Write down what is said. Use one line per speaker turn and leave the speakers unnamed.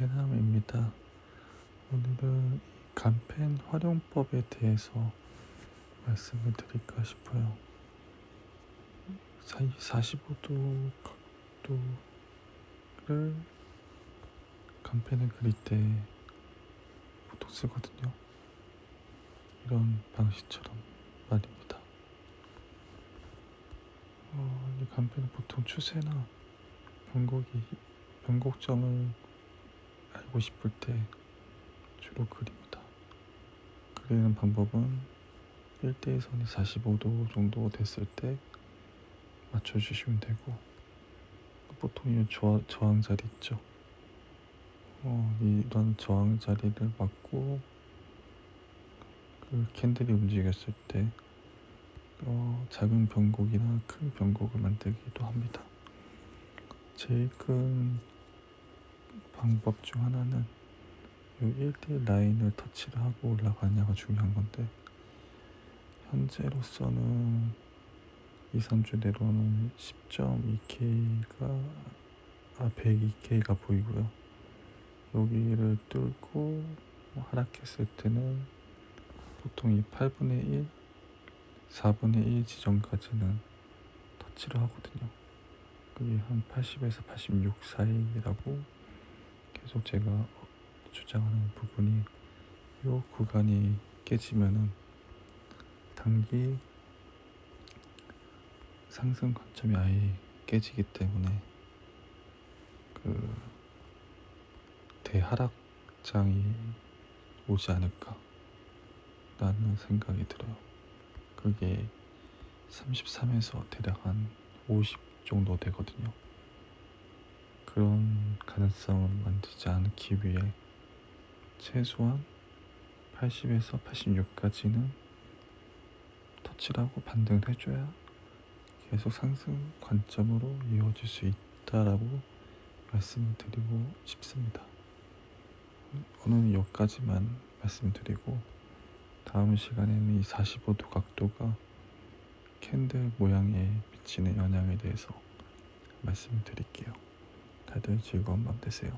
대남입니다. 오늘은 이 간펜 활용법에 대해서 말씀을 드릴까 싶어요. 45도 각도를 간펜을 그릴 때 보통 쓰거든요. 이런 방식처럼 말입니다. 어, 이 간펜은 보통 추세나 변곡이 변곡점을 알고 싶을 때 주로 그립니다. 그리는 방법은 1대1 선이 45도 정도 됐을 때 맞춰주시면 되고 보통 이 저항, 저항 자리 있죠. 어, 이런 저항 자리를 맞고 그 캔들이 움직였을 때 어, 작은 변곡이나 큰 변곡을 만들기도 합니다. 제일 큰 방법 중 하나는 이 1대1 라인을 터치를 하고 올라가냐가 중요한 건데 현재로서는 이선주대로는 10.2K가 아 102K가 보이고요. 여기를 뚫고 하락했을 때는 보통 이 8분의 1, 4분의 1 지점까지는 터치를 하거든요. 그게 한 80에서 86 사이라고 계속 제가 주장하는 부분이 이 구간이 깨지면은 단기 상승 관점이 아예 깨지기 때문에 그 대하락장이 오지 않을까 라는 생각이 들어요. 그게 33에서 대략 한 50 정도 되거든요. 그런 가능성을 만들지 않기 위해 최소한 80에서 86까지는 터치를 하고 반등을 해줘야 계속 상승 관점으로 이어질 수 있다라고 말씀을 드리고 싶습니다. 오늘은 여기까지만 말씀드리고 다음 시간에는 이 45도 각도가 캔들 모양에 미치는 영향에 대해서 말씀을 드릴게요. 다들 즐거운 밤 되세요.